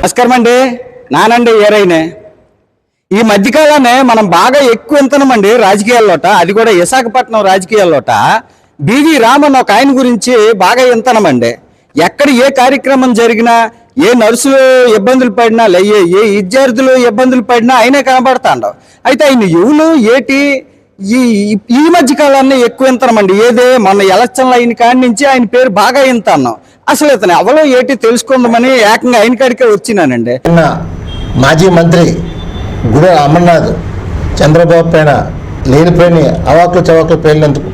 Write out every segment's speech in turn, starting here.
నమస్కారం అండి. నానండి ఏరైనే? ఈ మధ్యకాలానే మనం బాగా ఎక్కువ వింటున్నామండి రాజకీయాల్లోట. అది కూడా విశాఖపట్నం రాజకీయాల్లోట. బివి రామన్ ఒక ఆయన గురించి బాగా వింతనమండి ఎక్కడ ఏ కార్యక్రమం జరిగినా ఏ నర్సులు ఇబ్బందులు పడినా లే ఏ ఏ విద్యార్థులు ఇబ్బందులు పడినా ఆయనే కనబడతాడు. అయితే ఆయన ఎవరు ఏటి? ఈ ఈ- మధ్య కాలాన్ని ఎక్కువ వింతనమండి ఏదే? మన ఎలక్షన్లు అయిన కాడి నుంచి ఆయన పేరు బాగా వింతాన్నాం అసలు ఇతను ఎవరో ఏంటి తెలుసుకుందామని ఏకంగా ఆయన కాడికే వచ్చినానండి. నిన్న మాజీ మంత్రి గుడ అమర్నాథ్ చంద్రబాబు పైన లేనిపోయిన అవాకులు చవాకులు పేలినందుకు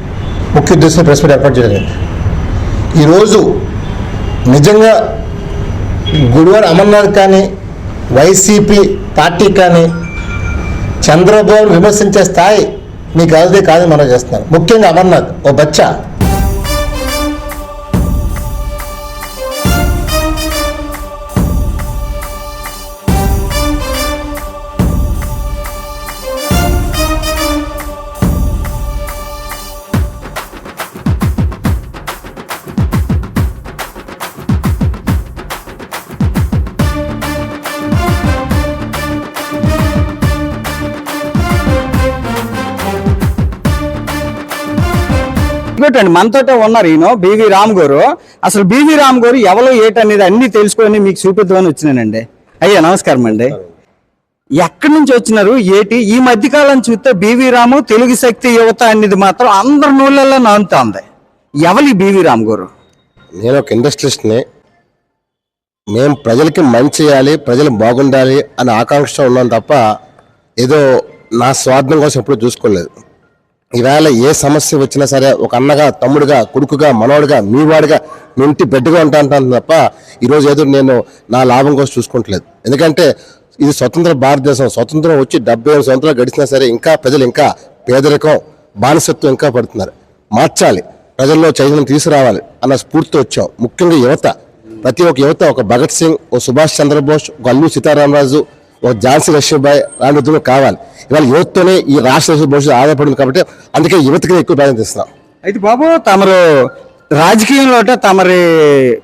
ముఖ్య ఉద్దేశం ప్రెస్ మీట్ ఏర్పాటు చేయలేదు ఈరోజు నిజంగా గుడివాడ అమర్నాథ్ కానీ వైసీపీ పార్టీ కానీ చంద్రబాబు విమర్శించే స్థాయి మీకు అదే కాదని మనం చేస్తున్నారు. ముఖ్యంగా అమర్నాథ్ ఓ బచ్చా ఇంకోటండి మనతోటే ఉన్నారు ఈయన బివి రామ్ గారు. అసలు బివి రామ్ గారు ఎవరో ఏటనేది అన్ని తెలుసుకొని మీకు చూపిద్దామని వచ్చినానండి. అయ్యా నమస్కారం అండి. ఎక్కడి నుంచి వచ్చినారు ఏటి? ఈ మధ్య కాలం చూస్తే బివి రాము తెలుగు శక్తి యువత అనేది మాత్రం అందరి నూళ్ళల్లో నానుతోంది ఎవరి బివి రామ్ గారు? నేను ఒక ఇండస్ట్రియలిస్ట్ని మేము ప్రజలకి మంచి చేయాలి ప్రజలు బాగుండాలి అనే ఆకాంక్ష ఉన్నాం తప్ప ఏదో నా స్వార్థం కోసం ఎప్పుడు చూసుకోలేదు. ఈవేళ ఏ సమస్య వచ్చినా సరే ఒక అన్నగా తమ్ముడుగా కొడుకుగా మనవాడుగా మీవాడిగా మీ ఇంటి బిడ్డగా ఉంటాను తప్ప ఈరోజు ఏదో నేను నా లాభం కోసం చూసుకుంటలేదు. ఎందుకంటే ఇది స్వతంత్ర భారతదేశం. స్వతంత్రం వచ్చి డెబ్బై ఏడు సంవత్సరాలు గడిచినా సరే ఇంకా ప్రజలు ఇంకా పేదరికం బానిసత్వం ఇంకా పడుతున్నారు. మార్చాలి. ప్రజల్లో చైతన్యం తీసుకురావాలి అన్న స్ఫూర్తి వచ్చాం. ముఖ్యంగా యువత. ప్రతి ఒక్క యువత ఒక భగత్ సింగ్ ఓ సుభాష్ చంద్రబోస్ ఒక అల్లు సీతారామరాజు ఒక ఝాన్సీ లక్ష్మీబాయి లాంటి ఉద్యమం కావాలి. ఇవాళ యువతతోనే ఈ రాష్ట్ర భవిష్యత్తు ఆధారపడింది కాబట్టి అందుకే యువతకి ఎక్కువ ప్రాధాన్యత ఇస్తున్నాం అయితే బాబు తమరు రాజకీయంలో తమరి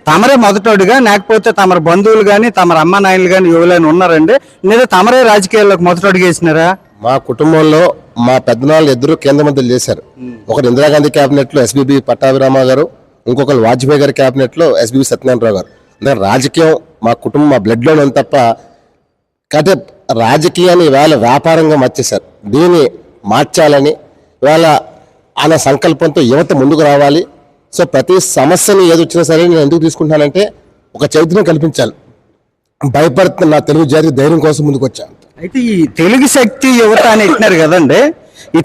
తమరే మొదటోడుగా లేకపోతే తమరి బంధువులు కానీ తమరి అమ్మ నాయనలు కానీ ఎవరైనా ఉన్నారండి. లేదా తమరే రాజకీయాల్లోకి మొదటోడుగా వేసినారా? మా కుటుంబంలో మా పెద్దనాళ్ళు ఇద్దరు కేంద్ర మంత్రులు చేశారు. ఒకరు ఇందిరాగాంధీ కేబినెట్లో ఎస్బీబీ పట్టాభిరామ గారు ఇంకొకరు వాజ్పేయి గారి కేబినెట్లో ఎస్బీబీ సత్యనారాయణరావు గారు. రాజకీయం మా కుటుంబం మా బ్లడ్లో ఉంది తప్ప కాకపోతే రాజకీయాన్ని ఇవాళ వ్యాపారంగా మార్చేశారు. దీన్ని మార్చాలని ఇవాళ అనే సంకల్పంతో యువత ముందుకు రావాలి. సో ప్రతి సమస్యని ఏది వచ్చినా సరే నేను ఎందుకు తీసుకుంటానంటే ఒక చైతన్యం కల్పించాలి. భయపడుతున్న నా తెలుగు జాతి ధైర్యం కోసం ముందుకు వచ్చాను అయితే ఈ తెలుగు శక్తి యువత అని ఎట్టినారు కదండి. ఈ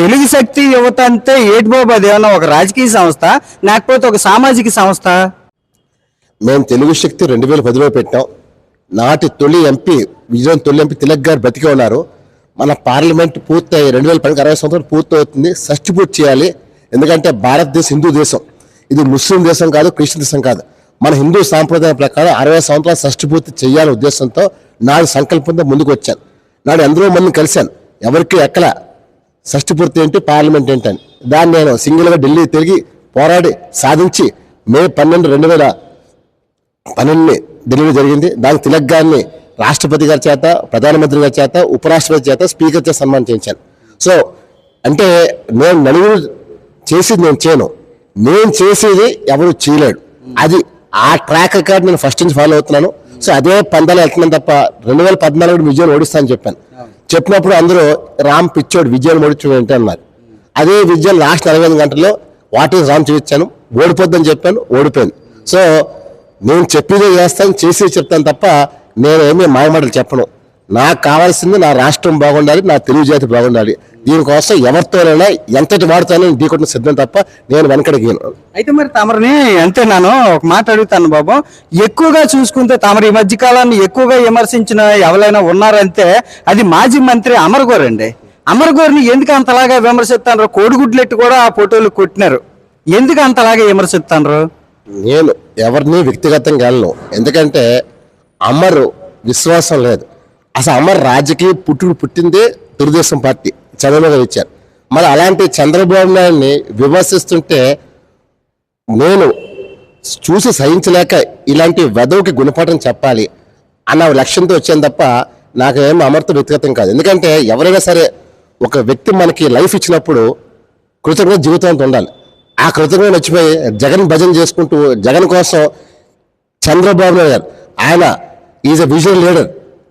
తెలుగు శక్తి యువత అంటే ఏటి బాబు? అది ఏమన్నా ఒక రాజకీయ సంస్థ లేకపోతే ఒక సామాజిక సంస్థ? మేము తెలుగు శక్తి రెండు వేల పదిలో పెట్టాం. నాటి తొలి ఎంపీ విజయం తొలి ఎంపీ తిలక్ గారు బ్రతికే ఉన్నారు. మన పార్లమెంట్ పూర్తయి రెండు వేల పదికి అరవై సంవత్సరాలు పూర్తి అవుతుంది పూర్తి చేయాలి. ఎందుకంటే భారతదేశం హిందూ దేశం. ఇది ముస్లిం దేశం కాదు క్రిస్టియన్ దేశం కాదు. మన హిందూ సాంప్రదాయం ప్రకారం అరవై సంవత్సరాలు షష్టి పూర్తి చేయాలనే ఉద్దేశంతో నాడు సంకల్పంతో ముందుకు వచ్చాను. నాడు ఎందరో మందిని కలిశాను. ఎవరికి ఎక్కడ షష్టి పూర్తి ఏంటి పార్లమెంట్ ఏంటని దాన్ని నేను సింగిల్గా ఢిల్లీ తిరిగి పోరాడి సాధించి మే పన్నెండు రెండు వేల పన్నెండుని డెలివరీ జరిగింది. దానికి తిలక్ గారిని రాష్ట్రపతి గారి చేత ప్రధానమంత్రి గారి చేత ఉపరాష్ట్రపతి చేత స్పీకర్ చేత సన్మానం చేయించాను. సో అంటే నేను నలుగురు చేసేది నేను చేయను. నేను చేసేది ఎవరు చేయలేడు. అది ఆ ట్రాక్ రికార్డ్ నేను ఫస్ట్ నుంచి ఫాలో అవుతున్నాను. సో అదే పందాలు వెళ్తున్నాను తప్ప రెండు వేల పద్నాలుగు విజయం ఓడిస్తానని చెప్పాను. చెప్పినప్పుడు అందరూ రామ్ పిచ్చోడు విజయం ఓడించడం ఏంటి అన్నారు. అదే విజయం లాస్ట్ నలభై ఐదు గంటల్లో వాట్ ఈస్ రామ్ చూపించాను. ఓడిపోద్దని చెప్పాను. ఓడిపోయింది. సో నేను చెప్పేదే చేస్తాను చేసి చెప్తాను తప్ప నేనేమీ మాయమాటలు చెప్పను. నాకు కావాల్సింది నా రాష్ట్రం బాగుండాలి నా తెలుగు జాతి బాగుండాలి. దీనికోసం ఎవరితోనైనా ఎంతటి వాడుతానో ఢీకొట్టిన సిద్ధం తప్ప నేను వెనకడిగాను అయితే మరి తమరిని అంతే నేను ఒక మాట అడుగుతాను బాబు. ఎక్కువగా చూసుకుంటే తమరు ఈ మధ్య కాలాన్ని ఎక్కువగా విమర్శించిన ఎవరైనా ఉన్నారంటే అది మాజీ మంత్రి అమర్ గోర్ అండి. అమర్ గోర్ని ఎందుకు అంతలాగా విమర్శిస్తాను కోడిగుడ్లెట్టు కూడా ఆ ఫోటోలు కొట్టినారు. ఎందుకు అంతలాగా విమర్శిస్తాను నేను ఎవరిని వ్యక్తిగతంగా వెళ్ళను. ఎందుకంటే అమరు విశ్వాసం లేదు. అసలు అమర్ రాజకీయ పుట్టుడు పుట్టిందే తెలుగుదేశం పార్టీ చంద్రబాబు గారు ఇచ్చారు. మరి అలాంటి చంద్రబాబు నాయుడిని విమర్శిస్తుంటే నేను చూసి సహించలేక ఇలాంటి వెదవుకి గుణపాఠం చెప్పాలి అన్న లక్ష్యంతో వచ్చాను తప్ప నాకు ఏం అమర్త వ్యక్తిగతం కాదు. ఎందుకంటే ఎవరైనా సరే ఒక వ్యక్తి మనకి లైఫ్ ఇచ్చినప్పుడు కృతజ్ఞత జీవితంతో ఉండాలి. ఆ కృతజ్ఞత నచ్చిపోయి జగన్ భజన చేసుకుంటూ జగన్ కోసం చంద్రబాబు నాయుడు గారు ఆయన ఈజ్ అ విజువల్ లీడర్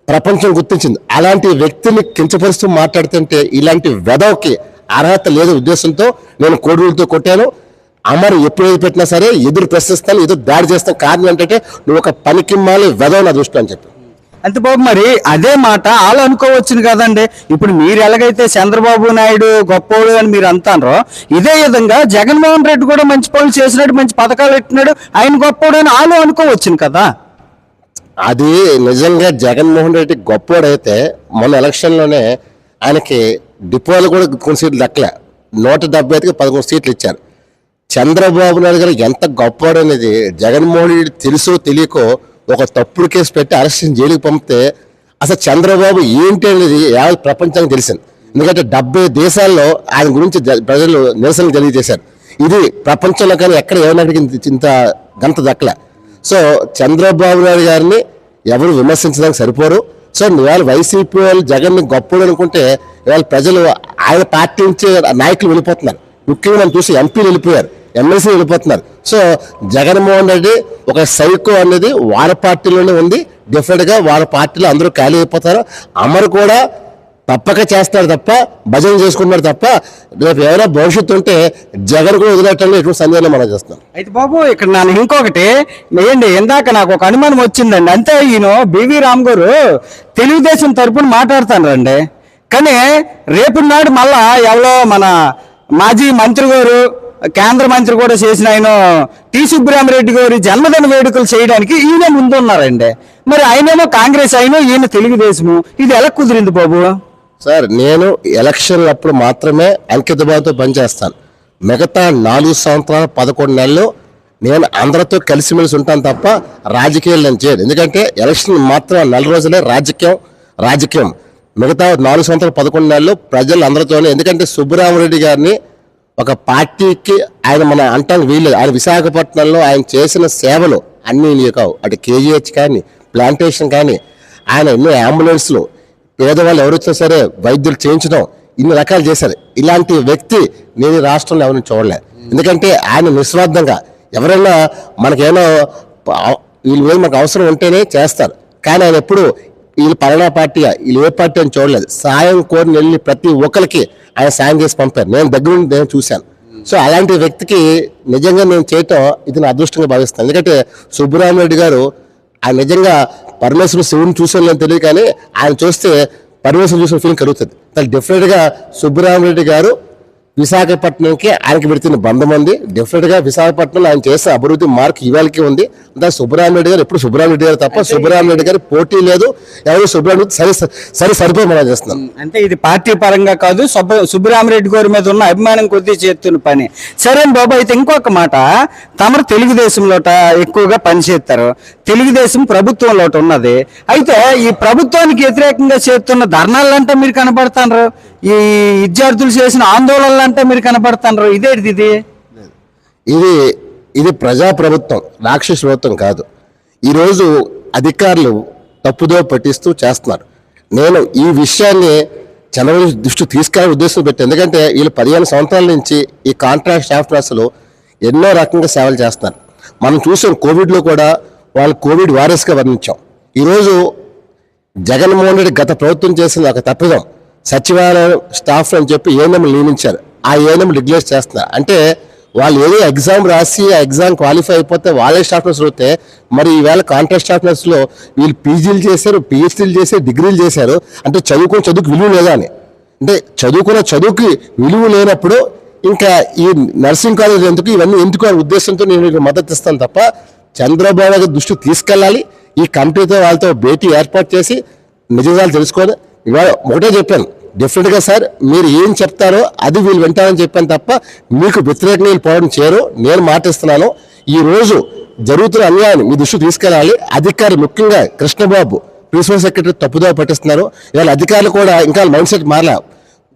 ప్రపంచం గుర్తించింది. అలాంటి వ్యక్తిని కించపరుస్తూ మాట్లాడుతుంటే ఇలాంటి వెదవకి అర్హత లేదు ఉద్దేశంతో నేను కోడూరుతో కొట్టాను. అమర్ ఎప్పుడు ఏది పెట్టినా సరే ఎదురు ప్రశ్నిస్తాను ఎదురు దాడి చేస్తాను. కారణం ఏంటంటే నువ్వు ఒక పనికిమ్మాలి వెదవ నా దృష్టి అని చెప్పి. అంతే బాబు మరి అదే మాట వాళ్ళు అనుకోవచ్చును కదండి. ఇప్పుడు మీరు ఎలాగైతే చంద్రబాబు నాయుడు గొప్పోడు అని మీరు అంటారో ఇదే విధంగా జగన్మోహన్ రెడ్డి కూడా మంచి పనులు చేసినాడు మంచి పథకాలు పెట్టినాడు ఆయన గొప్పోడు అని వాళ్ళు అనుకోవచ్చును కదా. అది నిజంగా జగన్మోహన్ రెడ్డి గొప్పోడైతే మొన్న ఎలక్షన్లోనే ఆయనకి డిపోలు కూడా కొన్ని సీట్లు దక్కలే. నూట డెబ్బై ఐదుకి పదకొండు సీట్లు ఇచ్చారు. చంద్రబాబు నాయుడు గారు ఎంత గొప్పవాడు అనేది జగన్మోహన్ రెడ్డి తెలుసో తెలియకో ఒక తప్పుడు కేసు పెట్టి అరెస్ట్ జైలుకి పంపితే అసలు చంద్రబాబు ఏంటి అనేది యావత్ ప్రపంచానికి తెలిసింది. ఎందుకంటే డెబ్బై దేశాల్లో ఆయన గురించి ప్రజలు నిరసన తెలియజేశారు. ఇది ప్రపంచంలో కానీ ఎక్కడ ఎవరికి ఇంత గంత దక్కలే. సో చంద్రబాబు నాయుడు గారిని ఎవరు విమర్శించడానికి సరిపోరు. సో ఇవాళ వైసీపీ వాళ్ళు జగన్ గొప్పడు అనుకుంటే ఇవాళ ప్రజలు ఆయన పార్టీ నుంచి నాయకులు వెళ్ళిపోతున్నారు. ముఖ్యంగా మనం చూసి ఎంపీలు వెళ్ళిపోయారు. ఎమ్మెల్సీ వెళ్ళిపోతున్నారు. సో జగన్మోహన్ రెడ్డి ఒక సైకో అనేది వారి పార్టీలోనే ఉంది. డిఫరెంట్గా వారి పార్టీలో అందరూ ఖాళీ అయిపోతారు. అమరు కూడా తప్పక చేస్తారు తప్ప భజన చేసుకుంటున్నారు తప్ప రేపు ఎవరైనా భవిష్యత్తు ఉంటే జగన్ కూడా వదిలేటంలో ఎటువంటి సందేహం మనం చేస్తున్నాం. అయితే బాబు ఇక్కడ నన్ను ఇంకొకటి ఏంటి ఇందాక నాకు ఒక అనుమానం వచ్చిందండి. అంతే ఈయన బివి రామ్ గారు తెలుగుదేశం తరపున మాట్లాడుతానండి కానీ రేపు నాడు మళ్ళా ఎవరో మన మాజీ మంత్రి గారు కేంద్ర మంత్రి కూడా చేసిన ఆయన టి సుబ్బరామరెడ్డి గారి జన్మదిన వేడుకలు చేయడానికి ఈయన ముందున్నారండి. మరి ఆయనేమో కాంగ్రెస్ అయిన ఈయన తెలుగుదేశము. ఇది ఎలా కుదిరింది బాబు? సార్ నేను ఎలక్షన్ అప్పుడు మాత్రమే అంకిత పనిచేస్తాను. మిగతా నాలుగు సంవత్సరాలు పదకొండు నెలలు నేను అందరితో కలిసిమెలిసి ఉంటాను తప్ప రాజకీయాలు నేను చేయను. ఎందుకంటే ఎలక్షన్ మాత్రం నెల రోజులే రాజకీయం రాజకీయం. మిగతా నాలుగు సంవత్సరాలు పదకొండు నెలలు ప్రజలు అందరితోనే. ఎందుకంటే సుబ్బరామరెడ్డి గారిని ఒక పార్టీకి ఆయన మన అంటానికి వీల్లేదు. ఆయన విశాఖపట్నంలో ఆయన చేసిన సేవలు అన్నీ కావు అటు కేజీహెచ్ కానీ ప్లాంటేషన్ కానీ ఆయన ఎన్నో అంబులెన్స్లు పేదవాళ్ళు ఎవరు వచ్చినా సరే వైద్యులు చేయించడం ఇన్ని రకాలు చేశారు. ఇలాంటి వ్యక్తి నేను రాష్ట్రంలో ఎవరిని చూడలే. ఎందుకంటే ఆయన నిస్వార్థంగా ఎవరైనా మనకేమో వీళ్ళ మీద మనకు అవసరం ఉంటేనే చేస్తారు. కానీ ఆయన ఎప్పుడు వీళ్ళు పలానా పార్టీగా వీళ్ళు ఏ పార్టీ అని చూడలేదు. సాయం కోరిని వెళ్ళి ప్రతి ఒక్కరికి ఆయన సాయం చేసి పంపారు. నేను దగ్గర నుండి నేను చూశాను. సో అలాంటి వ్యక్తికి నిజంగా నేను చేయటం ఇది నా అదృష్టంగా భావిస్తాను. ఎందుకంటే సుబ్బరామరెడ్డి గారు ఆయన నిజంగా పరమేశ్వర శివుని చూసాను తెలియదు కానీ ఆయన చూస్తే పరమేశ్వరం చూసిన ఫీలింగ్ కలుగుతుంది. తను డెఫినెట్గా సుబ్బరామరెడ్డి గారు విశాఖపట్నంకి ఆయనకి పెడుతున్న బంధం ఉంది. డెఫినెట్గా విశాఖపట్నంలో ఆయన చేసిన అభివృద్ధి మార్క్ ఇవాళకి ఉంది. దాని సుబ్బరామరెడ్డి గారు ఎప్పుడు సుబ్బరామరెడ్డి గారు తప్ప సుబ్బరామరెడ్డి గారు పోటీ లేదు. ఎవరు సుబ్బరామరెడ్డి సరి సరి సరిపోయి మనం చేస్తున్నాం అంటే ఇది పార్టీ పరంగా కాదు సుబ్బ సుబ్బరామరెడ్డి గారి మీద ఉన్న అభిమానం కొద్దీ చేస్తున్న పని. సరే బాబు అయితే ఇంకొక మాట తమరు తెలుగుదేశంలోట ఎక్కువగా పనిచేస్తారు తెలుగుదేశం ప్రభుత్వంలోట ఉన్నది. అయితే ఈ ప్రభుత్వానికి వ్యతిరేకంగా చేస్తున్న ధర్నాలంటే మీరు కనపడతారు ఈ విద్యార్థులు చేసిన ఆందోళనలు అంటే మీరు కనపడుతున్నారు ఇదేంటిది ఇది? ఇది ఇది ప్రజా ప్రభుత్వం రాక్షస ప్రభుత్వం కాదు. ఈరోజు అధికారులు తప్పుదో పట్టిస్తూ చేస్తున్నారు. నేను ఈ విషయాన్ని చంద్రబాబు దృష్టి తీసుకెళ్ళే ఉద్దేశం పెట్టి ఎందుకంటే వీళ్ళు పదిహేను సంవత్సరాల నుంచి ఈ కాంట్రాక్ట్ స్టాఫ్ నర్సులు ఎన్నో రకంగా సేవలు చేస్తున్నారు. మనం చూసాం కోవిడ్లో కూడా వాళ్ళు కోవిడ్ వారియర్స్గా వర్ణించాం. ఈరోజు జగన్మోహన్ రెడ్డి గత ప్రభుత్వం చేసిన ఒక తప్పిదం. సచివాలయం స్టాఫ్ అని చెప్పి ఏఎన్ఎం నియమించారు? ఆ ఏఎన్ఎం రెగ్యులేట్ చేస్తున్నారు అంటే వాళ్ళు ఏదో ఎగ్జామ్ రాసి ఆ ఎగ్జామ్ క్వాలిఫై అయిపోతే వాళ్ళే స్టాఫ్ నర్సులు అవుతే మరి ఈవేళ కాంట్రాక్ట్ స్టాఫ్ నర్సులో వీళ్ళు పీజీలు చేశారు పిహెచ్డీలు చేశారు డిగ్రీలు చేశారు. అంటే చదువుకున్న చదువుకు విలువ లేదా అని. అంటే చదువుకున్న చదువుకి విలువ లేనప్పుడు ఇంకా ఈ నర్సింగ్ కాలేజ్ ఎందుకు ఇవన్నీ ఎందుకు అనే ఉద్దేశంతో నేను మద్దతు ఇస్తాను తప్ప చంద్రబాబు గారి దృష్టి తీసుకెళ్ళాలి. ఈ కమిటీతో వాళ్ళతో భేటీ ఏర్పాటు చేసి నిజాలు తెలుసుకొని ఇవాళ ఒకటే చెప్పాను. డెఫినెట్గా సార్ మీరు ఏం చెప్తారో అది వీళ్ళు వింటారని చెప్పాను తప్ప మీకు వ్యతిరేకంగా వీళ్ళు పోవడం చేయరు. నేను మాటిస్తున్నాను ఈ రోజు జరుగుతున్న అన్యాయాన్ని మీ దృష్టి తీసుకెళ్ళాలి. అధికారులు ముఖ్యంగా కృష్ణబాబు ప్రిన్సిపల్ సెక్రటరీ తప్పుదో పట్టిస్తున్నారు. ఇవాళ అధికారులు కూడా ఇంకా మైండ్ సెట్ మారలే.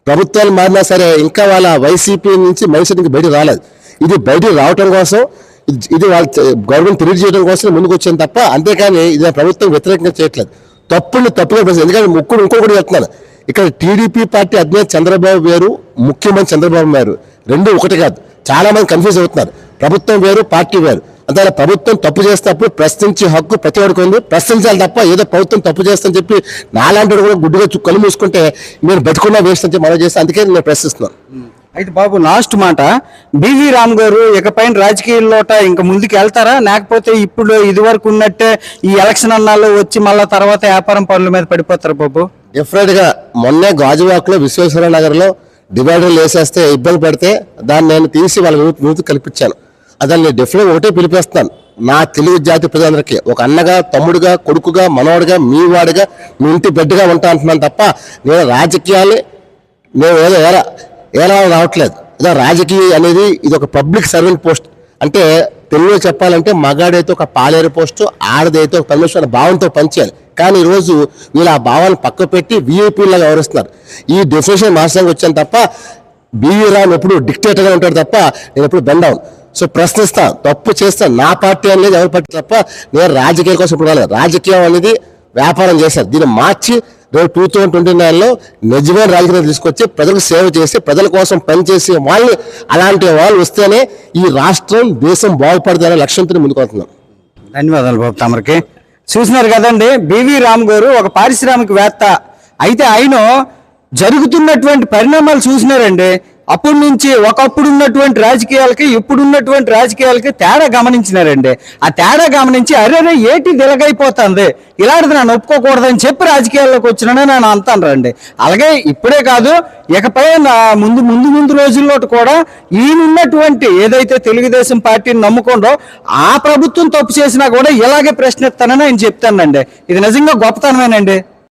ప్రభుత్వాలు మారినా సరే ఇంకా వాళ్ళ వైసీపీ నుంచి మైండ్ సెట్ ఇంకా బయటకు రాలేదు. ఇది బయటకు రావటం కోసం ఇది- వాళ్ళ గవర్నమెంట్ తెలియజేయడం కోసం ముందుకు వచ్చాను తప్ప అంతేకాని ఇది ప్రభుత్వం వ్యతిరేకంగా చేయట్లేదు. తప్పుని తప్పుగా ఎందుకంటే ముక్కుడు ఇంకొకటి చెప్తున్నాను ఇక్కడ టీడీపీ పార్టీ అధినేత చంద్రబాబు వేరు ముఖ్యమంత్రి చంద్రబాబు వేరు. రెండు ఒకటి కాదు. చాలా మంది కన్ఫ్యూజ్ అవుతున్నారు. ప్రభుత్వం వేరు పార్టీ వేరు. అంతే ప్రభుత్వం తప్పు చేసినప్పుడు ప్రశ్నించే హక్కు ప్రతి ఒక్కరికి ఉంది. ప్రశ్నించాలి తప్ప ఏదో ప్రభుత్వం తప్పు చేస్తుందని చెప్పి నాలాంటి కూడా గుడ్డుగా కళ్ళు మూసుకుంటే మీరు బతుకున్నా వేస్ట్ అని చెప్పి మనం చేస్తే అందుకే నేను ప్రశ్నిస్తున్నాను. అయితే బాబు లాస్ట్ మాట. బివి రామ్ గారు ఇకపైన రాజకీయాల్లోట ఇంకా ముందుకు వెళ్తారా లేకపోతే ఇప్పుడు ఇది వరకు ఉన్నట్టే ఈ ఎలక్షన్ అన్నాల్లో వచ్చి మళ్ళా తర్వాత వ్యాపారం పనుల మీద పడిపోతారు బాబు? డిఫరెంట్గా మొన్నే గాజువాక్లో విశ్వేశ్వర నగర్లో డివైడర్లు వేసేస్తే ఇబ్బంది పడితే దాన్ని నేను తీసి వాళ్ళ విముక్తి కల్పించాను. అదని నేను డిఫరెంట్ ఒకటే పిలిపేస్తాను నా తెలుగు జాతి ప్రజలందరికీ ఒక అన్నగా తమ్ముడుగా కొడుకుగా మనవాడుగా మీ వాడిగా మీ ఇంటి బిడ్డగా ఉంటా అంటున్నాను తప్ప నేను రాజకీయాలు నేను ఏదో ఏరా రావట్లేదు. ఏదో రాజకీయ అనేది ఇది ఒక పబ్లిక్ సర్వెంట్ పోస్ట్. అంటే తెలుగులో చెప్పాలంటే మగాడైతే ఒక పాలేరు పోస్టు ఆడదైతే ఒక పరమేశ్వర భావంతో పనిచేయాలి కానీ ఈరోజు వీళ్ళు ఆ భావాన్ని పక్క పెట్టి వీఐపీలాగా వ్యవహరిస్తున్నారు. ఈ డెఫినేషన్ మార్చడానికి వచ్చాను తప్ప బీవీ రామ్ ఎప్పుడు డిక్టేటర్గా ఉంటాడు తప్ప నేను ఎప్పుడు బెండ్ అవును సో ప్రశ్నిస్తాను తప్పు చేస్తాను నా పార్టీ అనేది ఎవరి పార్టీ తప్ప నేను రాజకీయాల కోసం ఇప్పుడు రాజకీయం అనేది వ్యాపారం చేశారు. దీన్ని మార్చి రేపు టూ థౌజండ్ ట్వంటీ నైన్లో నిజమైన రాజకీయాలు తీసుకొచ్చి ప్రజలకు సేవ చేసి ప్రజల కోసం పనిచేసే వాళ్ళు అలాంటి వాళ్ళు వస్తేనే ఈ రాష్ట్రం దేశం బాగుపడుతుందనే లక్ష్యంతో ముందుకు వస్తున్నాం ధన్యవాదాలు బాబు తమరికి. చూసినారు కదండి బివి రామ్ గారు ఒక పారిశ్రామికవేత్త అయితే ఆయన జరుగుతున్నటువంటి పరిణామాలు చూసినారండి. అప్పటి నుంచి ఒకప్పుడు ఉన్నటువంటి రాజకీయాలకి ఇప్పుడు ఉన్నటువంటి రాజకీయాలకి తేడా గమనించినారండి. ఆ తేడా గమనించి అరే రే ఏటి దిలగైపోతుంది ఇలాంటిది నన్ను ఒప్పుకోకూడదని చెప్పి రాజకీయాల్లోకి వచ్చినానే నేను అంటాను రండి. అలాగే ఇప్పుడే కాదు ఇకపై నా ముందు ముందు ముందు రోజుల్లో కూడా ఈయనున్నటువంటి ఏదైతే తెలుగుదేశం పార్టీని నమ్ముకుండో ఆ ప్రభుత్వం తప్పు చేసినా కూడా ఇలాగే ప్రశ్నిస్తానని ఆయన చెప్తానండి ఇది నిజంగా గొప్పతనమేనండి.